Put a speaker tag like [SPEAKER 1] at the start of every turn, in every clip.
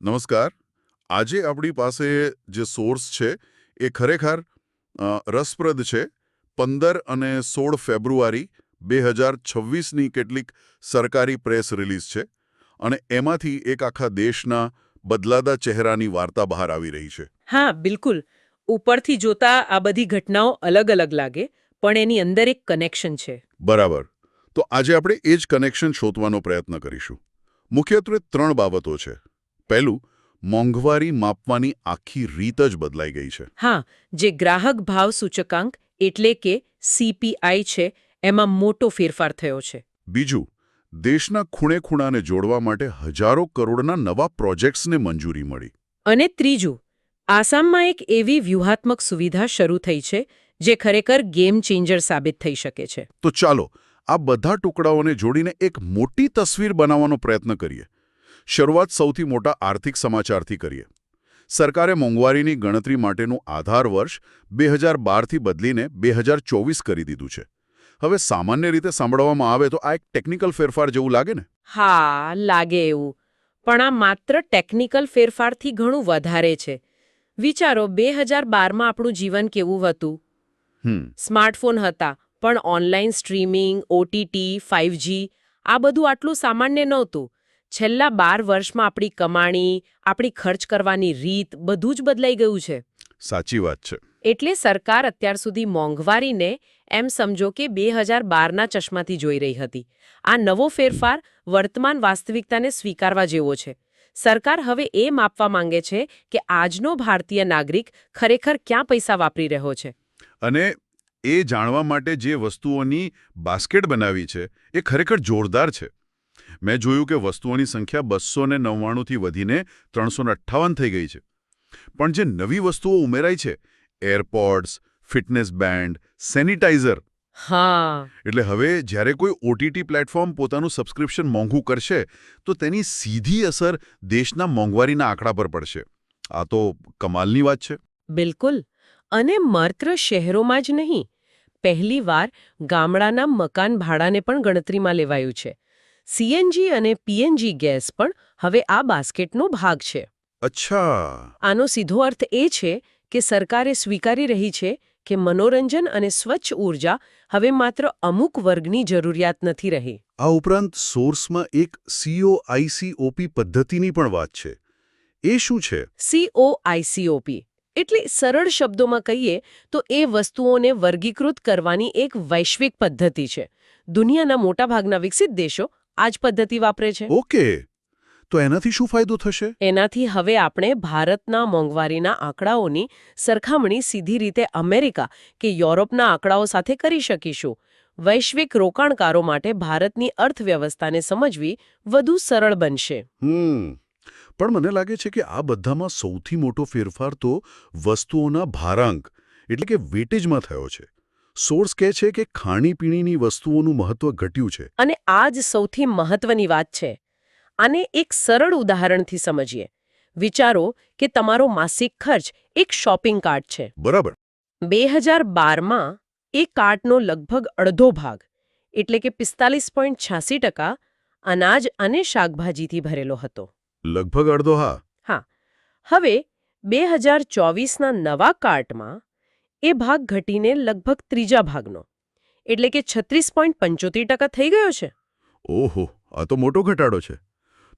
[SPEAKER 1] નમસ્કાર. આજે આપણી પાસે જે સોર્સ છે એ ખરેખર રસપ્રદ છે. પંદર અને સોળ ફેબ્રુઆરી બે હજાર છવ્વીસની કેટલીક સરકારી પ્રેસ રિલીઝ છે અને એમાંથી એક આખા દેશના બદલાતા ચહેરાની વાર્તા બહાર આવી રહી છે.
[SPEAKER 2] હા બિલકુલ. ઉપરથી જોતા આ બધી ઘટનાઓ અલગ અલગ લાગે પણ એની અંદર એક કનેક્શન છે.
[SPEAKER 1] બરાબર. તો આજે આપણે એ જ કનેક્શન શોધવાનો પ્રયત્ન કરીશું. મુખ્યત્વે ત્રણ બાબતો છે. પહેલું મોંઘવારી માપવાની આખી રીત જ બદલાઈ ગઈ છે.
[SPEAKER 2] હા જે ગ્રાહક ભાવ સૂચકાંક એટલે કે સીપીઆઈ છે એમાં મોટો ફેરફાર થયો છે.
[SPEAKER 1] બીજું દેશના ખૂણે ખૂણાને જોડવા માટે હજારો કરોડના નવા પ્રોજેક્ટ્સને મંજૂરી મળી.
[SPEAKER 2] અને ત્રીજું આસામમાં એક એવી વ્યૂહાત્મક સુવિધા શરૂ થઈ છે જે ખરેખર ગેમ ચેન્જર સાબિત થઈ શકે છે.
[SPEAKER 1] તો ચાલો આ બધા ટુકડાઓને જોડીને એક મોટી તસવીર બનાવવાનો પ્રયત્ન કરીએ. શરૂઆત સૌથી મોટા આર્થિક સમાચારથી કરીએ. સરકારે મોંઘવારીની ગણતરી માટેનું આધાર વર્ષ બે હજાર બારથી બદલીને બે હજાર ચોવીસ કરી દીધું છે. હવે સામાન્ય રીતે સાંભળવામાં આવે તો આ એક ટેકનિકલ ફેરફાર જેવું લાગે ને?
[SPEAKER 2] હા લાગે એવું. પણ આ માત્ર ટેકનિકલ ફેરફારથી ઘણું વધારે છે. વિચારો બે હજાર બારમાં આપણું જીવન કેવું હતું? સ્માર્ટફોન હતા પણ ઓનલાઈન સ્ટ્રીમિંગ ઓટીટી ફાઇવજી આ બધું આટલું સામાન્ય નહોતું. છેલ્લા બાર વર્ષમાં આપણી કમાણી આપણી ખર્ચ કરવાની રીત બધું જ બદલાઈ ગયું છે.
[SPEAKER 1] સાચી વાત છે.
[SPEAKER 2] એટલે સરકાર અત્યાર સુધી મોંઘવારીને એમ સમજો કે બે હજાર બારના ચશ્માથી જોઈ રહી હતી. આ નવો ફેરફાર વર્તમાન વાસ્તવિકતાને સ્વીકારવા જેવો છે. સરકાર હવે એ માપવા માંગે છે કે આજનો ભારતીય નાગરિક ખરેખર ક્યાં પૈસા વાપરી રહ્યો છે.
[SPEAKER 1] અને એ જાણવા માટે જે વસ્તુઓની બાસ્કેટ બનાવી છે એ ખરેખર જોરદાર છે. મેં જોયું કે વસ્તુઓની સંખ્યા બસો ને નવ્વાણુંથી વધીને ત્રણસો અઠ્ઠાવન થઈ ગઈ છે. પણ જે નવી વસ્તુઓ ઉમેરાઈ છે એરપોર્ટ્સ ફિટનેસ બેન્ડ સેનિટાઈઝર
[SPEAKER 2] હા.
[SPEAKER 1] એટલે હવે જ્યારે કોઈ ઓટીટી પ્લેટફોર્મ પોતાનું સબસ્ક્રિપ્શન મોંઘું કરશે તો તેની સીધી અસર દેશના મોંઘવારીના આંકડા પર પડશે. આ તો કમાલની વાત છે.
[SPEAKER 2] બિલકુલ. અને માત્ર શહેરોમાં જ નહીં પહેલીવાર ગામડાના મકાન ભાડાને પણ ગણતરીમાં લેવાયું છે. સીએનજી અને પીએનજી ગેસ પણ હવે આ બાસ્કેટનો ભાગ છે.
[SPEAKER 1] અચ્છા.
[SPEAKER 2] આનો સીધો અર્થ એ છે કે સરકારે સ્વીકારી રહી છે કે મનોરંજન અને સ્વચ્છ ઊર્જા હવે માત્ર અમુક વર્ગની જરૂરિયાત નથી રહી.
[SPEAKER 1] આ ઉપરાંત સોર્સમાં એક સીઓઆઈસીઓપી પદ્ધતિની પણ વાત છે. એ શું છે?
[SPEAKER 2] સીઓઆઈસીઓપી એટલે સરળ શબ્દોમાં કહીએ તો એ વસ્તુઓને વર્ગીકૃત કરવાની એક વૈશ્વિક પદ્ધતિ છે. દુનિયાના મોટાભાગના વિકસિત દેશો આ જ પદ્ધતિ વાપરે છે.
[SPEAKER 1] ઓકે. તો એનાથી શું ફાયદો થશે?
[SPEAKER 2] એનાથી હવે આપણે ભારતના મોંઘવારીના આંકડાઓની સરખામણી સીધી રીતે અમેરિકા કે યુરોપના આંકડાઓ સાથે કરી શકીશું. વૈશ્વિક રોકાણકારો માટે ભારતની અર્થવ્યવસ્થાને સમજવી વધુ સરળ બનશે.
[SPEAKER 1] હમ. પણ મને લાગે છે કે આ બધામાં સૌથી મોટો ફેરફાર તો વસ્તુઓના ભારાંક એટલે કે વેટેજમાં થયો છે. સોર્સ કહે છે કે ખાણીપીણીની વસ્તુઓનું મહત્વ ઘટ્યું છે.
[SPEAKER 2] અને આ જ સૌથી મહત્વની વાત છે. આને એક સરળ ઉદાહરણથી સમજીએ. વિચારો કે તમારો માસિક ખર્ચ એક શોપિંગ કાર્ટ છે.
[SPEAKER 1] બરાબર.
[SPEAKER 2] બે હજાર બારમાં એ કાર્ટનો લગભગ અડધો ભાગ એટલે કે પિસ્તાલીસ પોઈન્ટ છ્યાસી ટકા અનાજ અને શાકભાજીથી ભરેલો હતો.
[SPEAKER 1] લગભગ અડધો હા.
[SPEAKER 2] હવે બે હજાર ચોવીસના નવા કાર્ટમાં એ ભાગ ઘટીને લગભગ ત્રીજા ભાગનો. એટલે કે છત્રીસ ટકા થઈ ગયો છે?
[SPEAKER 1] ઓહો આ તો મોટો ઘટાડો છે.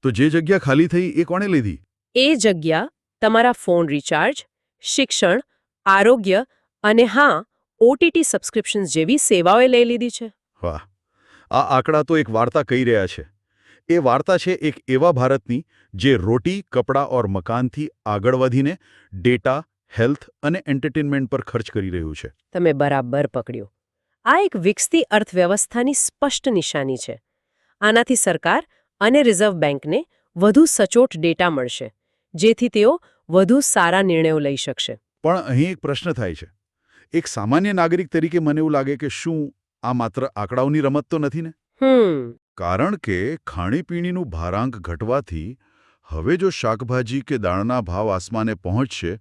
[SPEAKER 1] તો જે જગ્યા ખાલી થઈ એ કોણે લીધી?
[SPEAKER 2] એ જગ્યા તમારા ફોન રિચાર્જ શિક્ષણ આરોગ્ય અને હા ઓટીટી સબસ્ક્રિપ્શન્સ જેવી સેવાઓએ લઈ લીધી છે.
[SPEAKER 1] વાહ આ આંકડા તો એક વાર્તા કહી રહ્યા છે. એ વાર્તા છે એક એવા ભારતની જે રોટી કપડાં ઓર મકાનથી આગળ વધીને ડેટા હેલ્થ અને એન્ટરટેનમેન્ટ પર ખર્ચ કરી રહ્યું છે.
[SPEAKER 2] તમે બરાબર પકડ્યો. આ એક વિકસતી અર્થવ્યવસ્થાની સ્પષ્ટ નિશાની છે. આનાથી સરકાર અને રિઝર્વ બેંકને વધુ સચોટ ડેટા મળશે જેથી તેઓ વધુ સારા નિર્ણયો લઈ શકશે.
[SPEAKER 1] પણ અહીં એક પ્રશ્ન થાય છે. એક સામાન્ય નાગરિક તરીકે મને એવું લાગે કે શું આ માત્ર આંકડાઓની રમત તો નથી ને? કારણ કે ખાણીપીણીનું ભારાંક ઘટવાથી હવે જો શાકભાજી કે દાણના ભાવ આસમાને પહોંચશે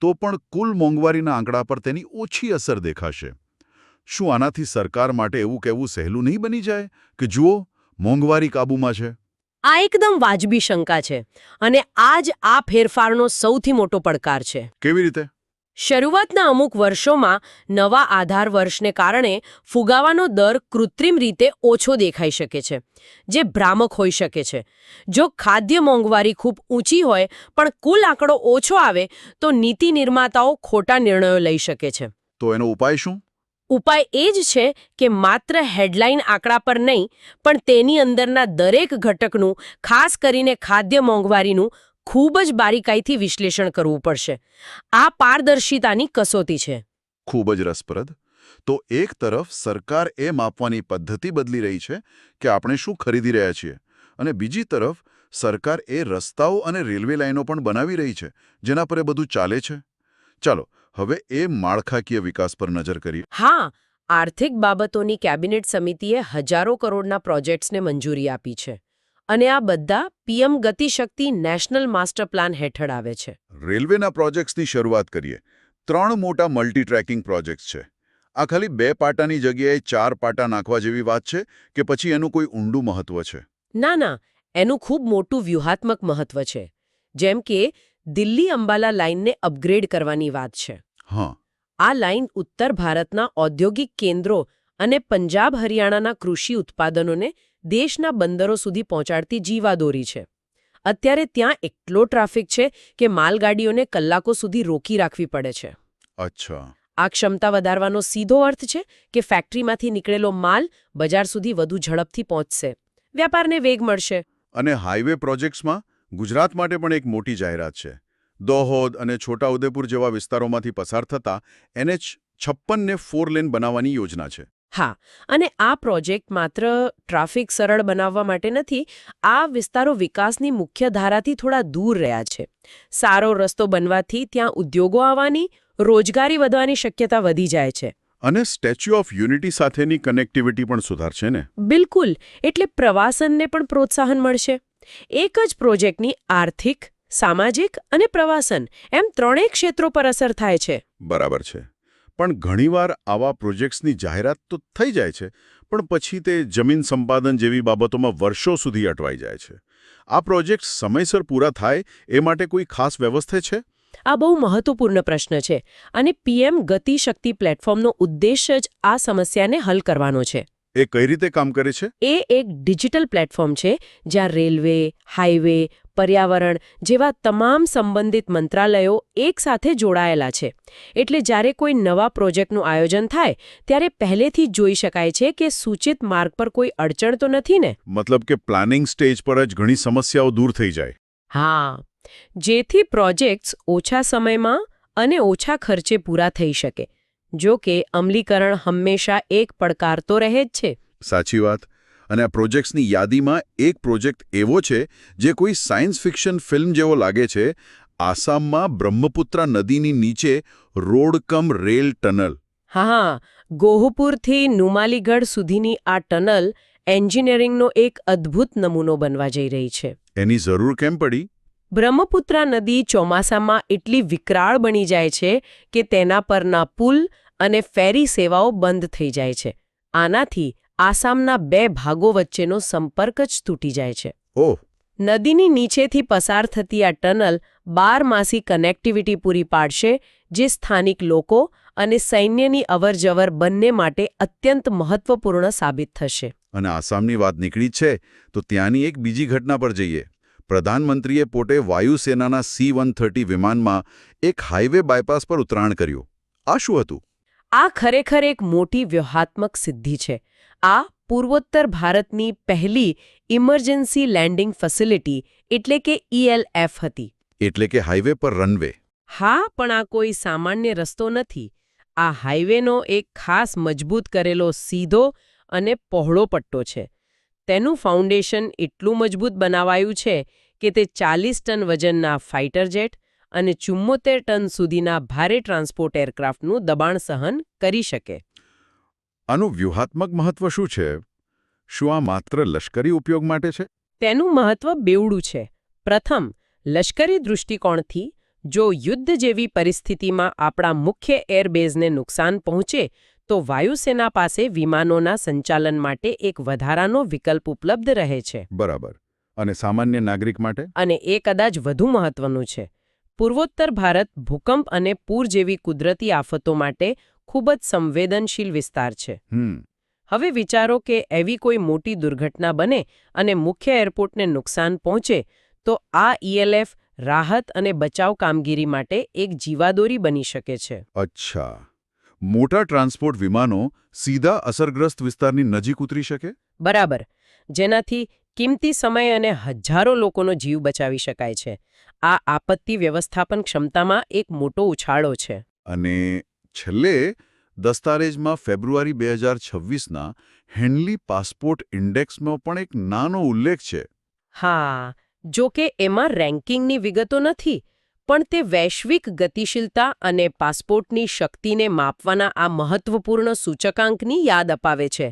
[SPEAKER 1] તો પણ કુલ મોંઘવારીના આંકડા પર તેની ઓછી અસર દેખાશે. શું આનાથી સરકાર માટે એવું કહેવું સહેલું નહીં બની જાય કે જુઓ મોંઘવારી કાબૂમાં છે?
[SPEAKER 2] આ એકદમ વાજબી શંકા છે અને આ જ આ ફેરફારનો સૌથી મોટો પડકાર છે.
[SPEAKER 1] કેવી રીતે?
[SPEAKER 2] શરૂઆતના અમુક વર્ષોમાં નવા આધાર વર્ષને કારણે ફુગાવાનો દર કૃત્રિમ રીતે ઓછો દેખાઈ શકે છે જે ભ્રામક હોઈ શકે છે. જો ખાદ્ય મોંઘવારી ખૂબ ઊંચી હોય પણ કુલ આંકડો ઓછો આવે તો નીતિ નિર્માતાઓ ખોટા નિર્ણયો લઈ શકે છે.
[SPEAKER 1] તો એનો ઉપાય શું?
[SPEAKER 2] ઉપાય એ જ છે કે માત્ર હેડલાઇન આંકડા પર નહીં પણ તેની અંદરના દરેક ઘટકનું ખાસ કરીને ખાદ્ય મોંઘવારીનું ખૂબ જ બારીકાઈથી વિશ્લેષણ કરવું પડશે. આ પારદર્શિતાની કસોટી છે.
[SPEAKER 1] ખૂબ જ રસપ્રદ. તો એક તરફ સરકાર એ માપવાની પદ્ધતિ બદલી રહી છે કે આપણે શું ખરીદી રહ્યા છીએ અને બીજી તરફ સરકાર એ રસ્તાઓ અને રેલવે લાઈનો પણ બનાવી રહી છે જેના પર એ બધું ચાલે છે. ચાલો હવે એ માળખાકીય વિકાસ પર નજર કરીએ.
[SPEAKER 2] હા આર્થિક બાબતોની કેબિનેટ સમિતિએ હજારો કરોડના પ્રોજેક્ટ્સને મંજૂરી આપી છે. અને આ બધા PM Gati Shakti national master plan હેઠળ આવે છે.
[SPEAKER 1] રેલવેના પ્રોજેક્ટ્સની શરૂઆત કરીએ. ત્રણ મોટા મલ્ટી ટ્રેકિંગ પ્રોજેક્ટ્સ છે. આ ખાલી બે પાટાની જગ્યાએ ચાર પાટા નાખવા જેવી વાત છે કે પછી એનું કોઈ ઊંડું મહત્વ છે?
[SPEAKER 2] ના ના. એનું ખૂબ મોટું વ્યૂહાત્મક મહત્વ છે. જેમ કે દિલ્હી અંબાલા લાઇનને અપગ્રેડ કરવાની વાત છે.
[SPEAKER 1] હા.
[SPEAKER 2] આ લાઇન ઉત્તર ભારતના ઔદ્યોગિક કેન્દ્રો અને પંજાબ હરિયાણાના કૃષિ ઉત્પાદનોને દેશના બંદરો સુધી પહોંચાડતી જીવાદોરી છે. અત્યારે ત્યાં એટલો ટ્રાફિક છે કે માલગાડીઓને કલાકો સુધી રોકી રાખવી પડે છે.
[SPEAKER 1] અચ્છા.
[SPEAKER 2] આ ક્ષમતા વધારવાનો સીધો અર્થ છે કે ફેક્ટરીમાંથી નીકળેલો માલ બજાર સુધી વધુ ઝડપથી પહોંચશે. વ્યાપારને વેગ મળશે.
[SPEAKER 1] અને હાઈવે પ્રોજેક્ટ્સમાં ગુજરાત માટે પણ એક મોટી જાહેરાત છે. દોહોદ અને છોટાઉદેપુર જેવા વિસ્તારોમાંથી પસાર થતા એનએચ છપ્પનને ફોર લેન બનાવવાની યોજના છે.
[SPEAKER 2] હા અને આ પ્રોજેક્ટ માત્ર ટ્રાફિક સરળ બનાવવા માટે નથી આ વિસ્તારો વિકાસની મુખ્ય ધારાથી થોડા દૂર રહ્યા છે. સારો રસ્તો બનવાથી ત્યાં ઉદ્યોગો આવવાની રોજગારી વધવાની શક્યતા વધી જાય છે.
[SPEAKER 1] અને સ્ટેચ્યુ ઓફ યુનિટી સાથેની કનેક્ટિવિટી પણ સુધારશે ને?
[SPEAKER 2] બિલકુલ એટલે પ્રવાસનને પણ પ્રોત્સાહન મળશે. એક જ પ્રોજેક્ટની આર્થિક સામાજિક અને પ્રવાસન એમ ત્રણેય ક્ષેત્રો પર અસર થાય છે.
[SPEAKER 1] બરાબર છે. પણ ઘણીવાર આવા પ્રોજેક્ટ્સની જાહેરાત તો થઈ જાય છે પણ પછી તે જમીન સંપાદન જેવી બાબતોમાં વર્ષો સુધી અટવાઈ જાય છે. આ પ્રોજેક્ટ સમયસર પૂરા થાય એ માટે કોઈ ખાસ વ્યવસ્થા છે?
[SPEAKER 2] આ બહુ મહત્વપૂર્ણ પ્રશ્ન છે અને પીએમ ગતિશક્તિ પ્લેટફોર્મનો ઉદ્દેશ જ આ સમસ્યાને હલ કરવાનો છે.
[SPEAKER 1] એ કઈ રીતે કામ કરે છે?
[SPEAKER 2] એ એક ડિજિટલ પ્લેટફોર્મ છે જ્યાં રેલવે હાઈવે પર્યાવરણ જેવા તમામ સંબંધિત મંત્રાલયો એકસાથે જોડાયેલા છે. એટલે જ્યારે કોઈ નવા પ્રોજેક્ટનું આયોજન થાય ત્યારે પહેલેથી જોઈ શકાય છે કે સૂચિત માર્ગ પર કોઈ અડચણ તો નથી ને?
[SPEAKER 1] મતલબ કે પ્લાનિંગ સ્ટેજ પર જ ઘણી સમસ્યાઓ દૂર થઈ જાય.
[SPEAKER 2] હા. જેથી પ્રોજેક્ટ્સ ઓછા સમયમાં અને ઓછા ખર્ચે પૂરા થઈ શકે. જો કે અમલીકરણ હંમેશા એક પડકાર તો રહે જ છે.
[SPEAKER 1] સાચી વાત. અને આ પ્રોજેક્ટ્સની યાદીમાં એક પ્રોજેક્ટ એવો છે જે કોઈ સાયન્સ ફિક્શન ફિલ્મ જેવો લાગે છે આસામમાં બ્રહ્મપુત્રા નદીની નીચે રોડ કમ રેલ ટનલ.
[SPEAKER 2] હા. ગોહપુરથી નુમાલીગઢ સુધીની આ ટનલ એન્જિનિયરિંગનો એક અદ્ભુત નમૂનો બનવા જઈ રહી છે.
[SPEAKER 1] એની જરૂર કેમ પડી?
[SPEAKER 2] બ્રહ્મપુત્રા નદી ચોમાસામાં એટલી વિકરાળ બની જાય છે કે તેના પરના પુલ અને ફેરી સેવાઓ બંધ થઈ જાય છે. આનાથી આસામના બે ભાગો વચ્ચેનો સંપર્ક જ તૂટી જાય છે.
[SPEAKER 1] ઓહ.
[SPEAKER 2] નદીની નીચેથી પસાર થતી આ ટનલ બારમાસી કનેક્ટિવિટી પૂરી પાડશે જે સ્થાનિક લોકો અને સૈન્યની અવરજવર બંને માટે અત્યંત મહત્વપૂર્ણ સાબિત થશે.
[SPEAKER 1] અને આસામની વાત નીકળી છે તો ત્યાંની એક બીજી ઘટના પર જઈએ. પ્રધાનમંત્રીએ પોતે વાયુસેનાના સી વન થર્ટી વિમાનમાં એક હાઈવે બાયપાસ પર ઉતરાણ કર્યું. આ શું હતું?
[SPEAKER 2] આ ખરેખર એક મોટી વ્યૂહાત્મક સિદ્ધિ છે. આ પૂર્વોત્તર ભારતની પહેલી ઇમરજન્સી લેન્ડિંગ ફેસિલિટી એટલે કે ઈએલએફ હતી.
[SPEAKER 1] એટલે કે હાઈવે પર રનવે.
[SPEAKER 2] હા પણ આ કોઈ સામાન્ય રસ્તો નથી. આ હાઈવેનો એક ખાસ મજબૂત કરેલો સીધો અને પહોળો પટ્ટો છે. તેનું ફાઉન્ડેશન એટલું મજબૂત બનાવાયું છે કે તે ચાલીસ ટન વજનના ફાઇટર જેટ અને ચુમ્મોતેર ટન સુધીના ભારે ટ્રાન્સપોર્ટ એરક્રાફ્ટનું દબાણ સહન કરી શકે.
[SPEAKER 1] આનું વ્યૂહાત્મક મહત્વ શું છે? શું આ માત્ર લશ્કરી ઉપયોગ માટે છે?
[SPEAKER 2] તેનું મહત્વ બેવડું છે. પ્રથમ લશ્કરી દૃષ્ટિકોણથી જો યુદ્ધ જેવી પરિસ્થિતિમાં આપણા મુખ્ય એરબેઝને નુકસાન પહોંચે તો વાયુસેના પાસે વિમાનોના સંચાલન માટે એક વધારાનો વિકલ્પ ઉપલબ્ધ રહે છે.
[SPEAKER 1] બરાબર. અને સામાન્ય નાગરિક માટે?
[SPEAKER 2] અને એ કદાચ વધુ મહત્વનું છે. પૂર્વોત્તર ભારત ભૂકંપ અને પૂર જેવી કુદરતી આફતો માટે ખૂબ જ સંવેદનશીલ વિસ્તાર છે. હવે વિચારો કે એવી કોઈ મોટી દુર્ઘટના બને અને મુખ્ય એરપોર્ટને નુકસાન પહોંચે તો આ ઈએલએફ રાહત અને બચાવ કામગીરી માટે એક જીવાદોરી બની શકે છે.
[SPEAKER 1] અચ્છા. મોટા ટ્રાન્સપોર્ટ વિમાનો સીધા અસરગ્રસ્ત વિસ્તારની નજીક ઉતરી શકે?
[SPEAKER 2] બરાબર. જેનાથી કિંમતી સમય અને હજારો લોકોનો જીવ બચાવી શકાય છે. આ આપત્તિ વ્યવસ્થાપન ક્ષમતામાં એક મોટો ઉછાળો છે.
[SPEAKER 1] અને છેલ્લે દસ્તાવેજમાં ફેબ્રુઆરી બે હજાર છવ્વીસના હેન્ડલી પાસપોર્ટ ઇન્ડેક્સનો પણ એક નાનો ઉલ્લેખ છે.
[SPEAKER 2] હા, જો કે એમાં રેન્કિંગની વિગતો નથી, પણ તે વૈશ્વિક ગતિશીલતા અને પાસપોર્ટની શક્તિને માપવાના આ મહત્વપૂર્ણ સૂચકાંકની યાદ અપાવે છે.